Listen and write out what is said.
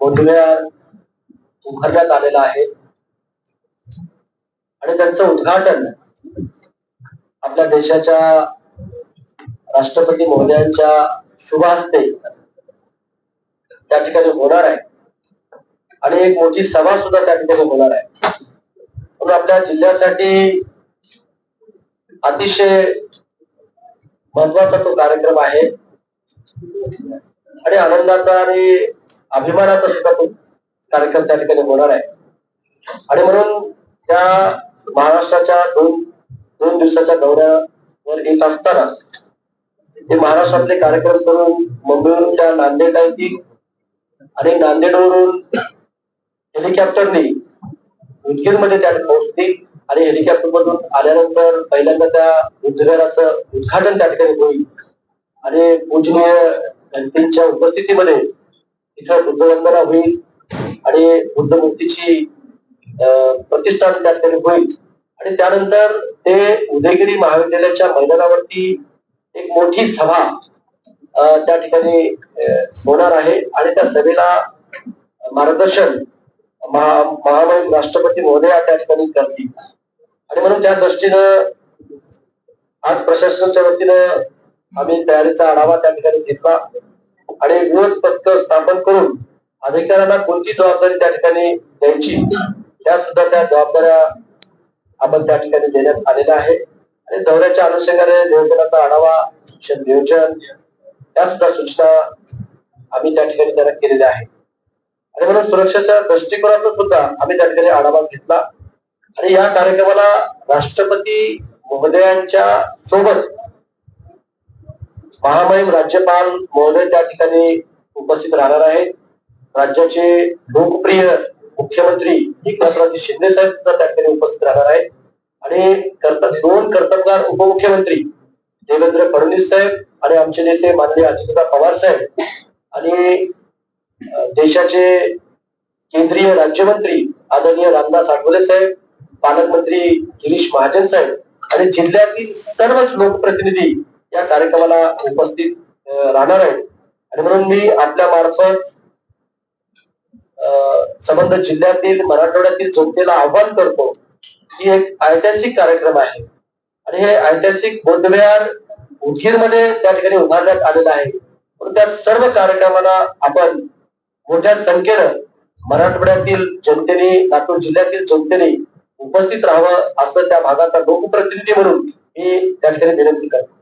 बौद्धविहार उभारण्यात आलेला आहे. आणि त्यांचं उद्घाटन आपल्या देशाच्या राष्ट्रपती महोदयांच्या शुभ हस्ते त्या ठिकाणी होणार आहे. आणि एक मोठी सभा सुद्धा त्या ठिकाणी होणार आहे. म्हणून आपल्या जिल्ह्यासाठी अतिशय महत्त्वाचा तो कार्यक्रम आहे. आणि आनंदाचा आणि अभिमानाचा सुद्धा तो कार्यक्रम त्या ठिकाणी होणार आहे. आणि म्हणून त्या महाराष्ट्राच्या दोन दोन दिवसाच्या दौऱ्यावर येत असताना ते महाराष्ट्रातले कार्यक्रम करून मुंबईवरून त्या नांदेडला येतील आणि नांदेडवरून हेलिकॉप्टरने उदगीरमध्ये त्या पोहोचतील आणि हेलिकॉप्टर मधून आल्यानंतर पहिल्यांदा त्या बुद्धविहाराचं उद्घाटन त्या ठिकाणी होईल. आणि पूजनीय व्यक्तींच्या उपस्थितीमध्ये इथं बुद्धवंदना होईल आणि बुद्ध मूर्तीची अं, प्रतिष्ठान त्या ठिकाणी होईल. आणि त्यानंतर ते उदयगिरी महाविद्यालयाच्या मैदानावरती एक मोठी सभा त्या ठिकाणी होणार आहे. आणि त्या सभेला मार्गदर्शन महा महामहिम राष्ट्रपती महोदया त्या ठिकाणी करतील. आणि म्हणून त्या दृष्टीनं आज प्रशासनाच्या वतीनं आम्ही तयारीचा आढावा त्या ठिकाणी घेतला. आणि विरोध पथक स्थापन करून अधिकाऱ्यांना कोणती जबाबदारी त्या ठिकाणी द्यायची त्या सुद्धा त्या जबाबदाऱ्या आपण त्या ठिकाणी देण्यात आलेल्या आहे आणि दौऱ्याच्या अनुषंगाने नियोजनाचा आढावा शिक्षण नियोजन त्या सुद्धा सूचना आम्ही त्या ठिकाणी त्यांना केलेल्या आहे आणि म्हणून सुरक्षेच्या दृष्टिकोनातून सुद्धा आम्ही त्या ठिकाणी आढावा घेतला. आणि या कार्यक्रमाला राष्ट्रपती महोदयांच्या सोबत महामहिम राज्यपाल महोदय त्या ठिकाणी उपस्थित राहणार आहेत. राज्याचे लोकप्रिय मुख्यमंत्री एकनाथरावजी शिंदे साहेब सुद्धा त्या ठिकाणी उपस्थित राहणार आहेत. आणि कर्तव्य दोन कर्तबगार उपमुख्यमंत्री देवेंद्र फडणवीस साहेब आणि आमचे नेते माननीय अजितदा पवार साहेब आणि देशाचे केंद्रीय राज्यमंत्री आदरणीय रामदास आठवले साहेब पालकमंत्री गिरीश महाजन साहेब आणि जिल्ह्यातील सर्वच लोकप्रतिनिधी या कार्यक्रमाला उपस्थित राहणार आहेत. आणि म्हणून मी आपल्या मार्फत संबंध जिल्ह्यातील मराठवाड्यातील जनतेला आव्हान करतो की एक ऐतिहासिक कार्यक्रम आहे. आणि हे ऐतिहासिक बौद्धविहार उदगीरमध्ये त्या ठिकाणी उभारण्यात आलेलं आहे. म्हणून त्या सर्व कार्यक्रमाला आपण मोठ्या संख्येनं मराठवाड्यातील जनतेने लातूर जिल्ह्यातील जनतेने उपस्थित राहावं असं त्या भागाचा लोकप्रतिनिधी म्हणून मी त्या ठिकाणी विनंती करतो.